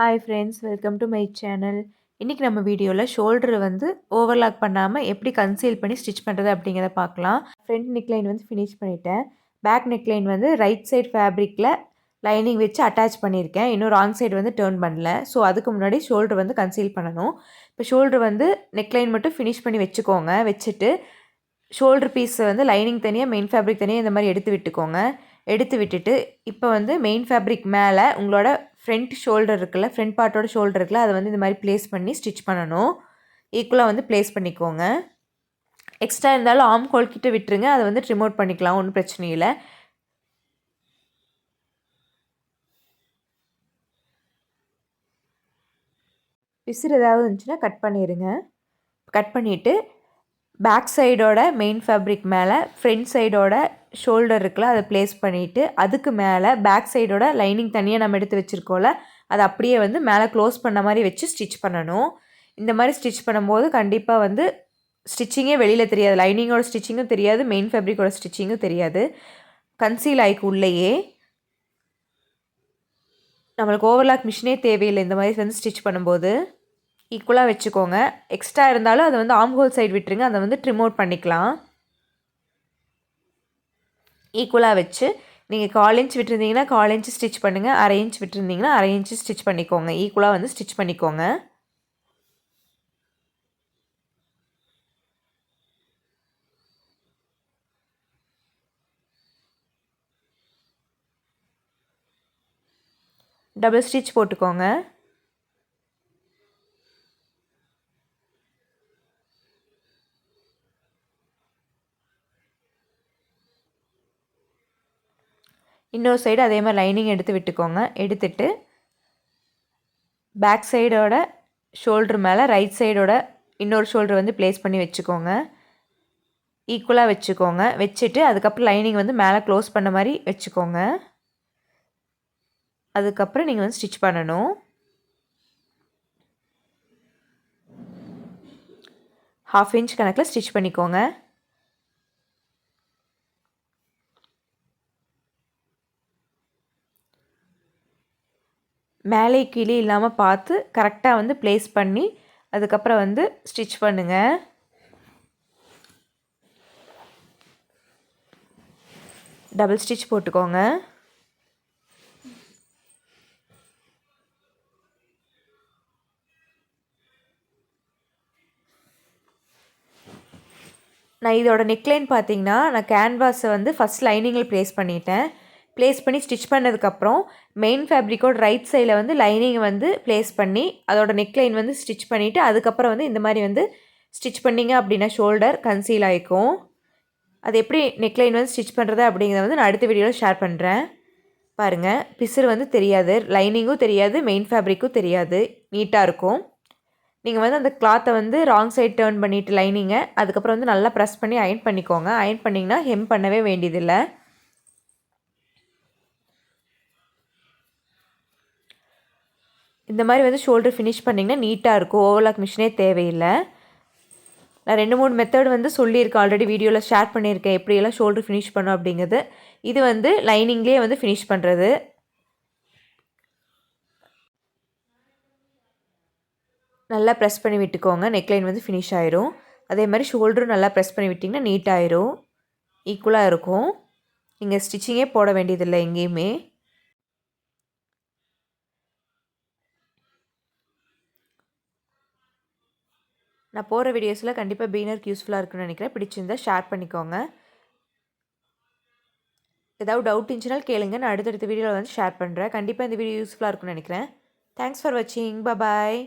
Hi friends welcome to my channel இன்றைக்கி நம்ம வீடியோவில் ஷோல்டர் வந்து ஓவர்லாக் பண்ணாமல் எப்படி கன்சீல் பண்ணி ஸ்டிச் பண்ணுறது அப்படிங்கிறத பார்க்கலாம். ஃப்ரண்ட் நெக்லைன் வந்து ஃபினிஷ் பண்ணிட்டேன். பேக் நெக்லைன் வந்து ரைட் சைட் ஃபேப்ரிக்கில் லைனிங் வச்சு அட்டாச் பண்ணியிருக்கேன். இன்னும் ராங் சைடு வந்து டேர்ன் பண்ணல. ஸோ அதுக்கு முன்னாடி ஷோல்டர் வந்து கன்சீல் பண்ணணும். இப்போ ஷோல்டர் வந்து நெக்லைன் மட்டும் ஃபினிஷ் பண்ணி வச்சுக்கோங்க. வச்சுட்டு ஷோல்டர் பீஸ் வந்து லைனிங் தனியாக மெயின் ஃபேப்ரிக் தனியாக இந்த மாதிரி எடுத்து விட்டுக்கோங்க. எடுத்து விட்டுட்டு இப்போ வந்து மெயின் ஃபேப்ரிக் மேலே உங்களோட ஃப்ரண்ட் ஷோல்டர் இருக்குல்ல ஃப்ரண்ட் பார்ட்டோட ஷோல்டர் இருக்குல்ல அதை வந்து இந்த மாதிரி ப்ளேஸ் பண்ணி ஸ்டிச் பண்ணணும். ஈக்குவலாக வந்து ப்ளேஸ் பண்ணிக்கோங்க. எக்ஸ்ட்ரா இருந்தாலும் ஆம் ஹோல் கிட்ட விட்டுருங்க அதை வந்து ரிமோட் பண்ணிக்கலாம் ஒன்றும் பிரச்சனை இல்லை. விசிறு ஏதாவது இருந்துச்சுன்னா கட் பண்ணிடுங்க கட் பண்ணிவிட்டு பேக் சைடோட மெயின் ஃபேப்ரிக் மேலே ஃப்ரண்ட் சைடோட ஷோல்டர் இருக்குல்ல அதை ப்ளேஸ் பண்ணிவிட்டு அதுக்கு மேலே பேக் சைடோட லைனிங் தனியாக நம்ம எடுத்து வச்சுருக்கோம்ல அதை அப்படியே வந்து மேலே க்ளோஸ் பண்ண மாதிரி வச்சு ஸ்டிச் பண்ணணும். இந்த மாதிரி ஸ்டிச் பண்ணும்போது கண்டிப்பாக வந்து ஸ்டிச்சிங்கே வெளியில் தெரியாது. லைனிங்கோட ஸ்டிச்சிங்கும் தெரியாது மெயின் ஃபேப்ரிக்கோட ஸ்டிச்சிங்கும் தெரியாது. கன்சீல் ஆயிக்கு உள்ளேயே நம்மளுக்கு ஓவர்லாக் மிஷினே தேவையில்லை. இந்த மாதிரி வந்து ஸ்டிச் பண்ணும்போது ஈக்குவலாக வச்சுக்கோங்க. எக்ஸ்ட்ரா இருந்தாலும் அதை வந்து ஆம்ஹோல் சைடு விட்டுருங்க. அதை வந்து ட்ரிம் அவுட் பண்ணிக்கலாம். ஈக்குவலாக வச்சு நீங்கள் கால் இன்ச் விட்டுருந்தீங்கன்னா கால் இன்ச் ஸ்டிச் பண்ணுங்கள் அரை இன்ச் விட்டுருந்தீங்கன்னா அரை இன்ச் ஸ்டிச் பண்ணிக்கோங்க. ஈக்குவலாக வந்து ஸ்டிச் பண்ணிக்கோங்க. டபுள் ஸ்டிச் போட்டுக்கோங்க. இன்னொரு சைடு அதே மாதிரி லைனிங் எடுத்து விட்டுக்கோங்க. எடுத்துட்டு பேக் சைடோட ஷோல்ட்ரு மேலே ரைட் சைடோட இன்னொரு ஷோல்டர் வந்து ப்ளேஸ் பண்ணி வச்சுக்கோங்க. ஈக்குவலாக வச்சுக்கோங்க. வச்சுட்டு அதுக்கப்புறம் லைனிங் வந்து மேலே க்ளோஸ் பண்ண மாதிரி வச்சுக்கோங்க. அதுக்கப்புறம் நீங்கள் வந்து ஸ்டிச் பண்ணணும். ஹாஃப் இன்ச் கணக்கில் ஸ்டிச் பண்ணிக்கோங்க. மேலே கீழே இல்லாமல் பார்த்து கரெக்டாக வந்து ப்ளேஸ் பண்ணி அதுக்கப்புறம் வந்து ஸ்டிச் பண்ணுங்கள் டபுள் ஸ்டிச் போட்டுக்கோங்க. நான் இதோட நெக்லைன் பார்த்தீங்கன்னா நான் கேன்வாஸை வந்து ஃபஸ்ட் லைனிங்கில் ப்ளேஸ் பண்ணிட்டேன். ப்ளேஸ் பண்ணி ஸ்டிச் பண்ணதுக்கப்புறம் மெயின் ஃபேப்ரிக்கோட ரைட் சைடில் வந்து லைனிங் வந்து ப்ளேஸ் பண்ணி அதோட நெக்லைன் வந்து ஸ்டிச் பண்ணிவிட்டு அதுக்கப்புறம் வந்து இந்த மாதிரி வந்து ஸ்டிச் பண்ணிங்க அப்படின்னா ஷோல்டர் கன்சீல் ஆகிக்கும் அது எப்படி நெக்லைன் வந்து ஸ்டிச் பண்ணுறது அப்படிங்கிறத வந்து நான் அடுத்த வீடியோவில் ஷேர் பண்ணுறேன் பாருங்கள் பிசுறு வந்து தெரியாது லைனிங்கும் தெரியாது மெயின் ஃபேப்ரிக்கும் தெரியாது நீட்டாக இருக்கும். நீங்கள் வந்து அந்த கிளாத்தை வந்து ராங் சைட் டேர்ன் பண்ணிவிட்டு லைனிங்கை அதுக்கப்புறம் வந்து நல்லா ப்ரெஸ் பண்ணி அயன் பண்ணிக்கோங்க. அயன் பண்ணிங்கன்னா ஹெம் பண்ணவே வேண்டியதில்லை. இந்த மாதிரி வந்து ஷோல்டர் ஃபினிஷ் பண்ணிங்கன்னா நீட்டாக இருக்கும். ஓவர்லாக் மிஷினே தேவையில்லை. நான் ரெண்டு மூணு மெத்தட் வந்து சொல்லியிருக்கேன். ஆல்ரெடி வீடியோவில் ஷேர் பண்ணியிருக்கேன். எப்படியெல்லாம் ஷோல்டர் ஃபினிஷ் பண்ணும் அப்படிங்கிறது. இது வந்து லைனிங்லேயே வந்து ஃபினிஷ் பண்ணுறது நல்லா ப்ரெஸ் பண்ணி விட்டுக்கோங்க. நெக்லைன் வந்து ஃபினிஷ் ஆயிரும். அதே மாதிரி ஷோல்டரும் நல்லா ப்ரெஸ் பண்ணி விட்டிங்கன்னா நீட்டாயிரும் ஈக்குவலாக இருக்கும். நீங்கள் ஸ்டிச்சிங்கே போட வேண்டியதில்லை எங்கேயுமே. நான் போகிற வீடியோஸில் கண்டிப்பாக பீனருக்கு யூஸ்ஃபுல்லாக இருக்குன்னு நினைக்கிறேன். பிடிச்சிருந்தா ஷேர் பண்ணிக்கோங்க. ஏதாவது டவுட் இருந்துச்சுனாலும் கேளுங்க. நான் அடுத்தடுத்த வீடியோவில் வந்து ஷேர் பண்ணுறேன் கண்டிப்பாக இந்த வீடியோ யூஸ்ஃபுல்லாக இருக்குன்னு நினைக்கிறேன். தேங்க்ஸ் ஃபார் வாட்சிங் பாய்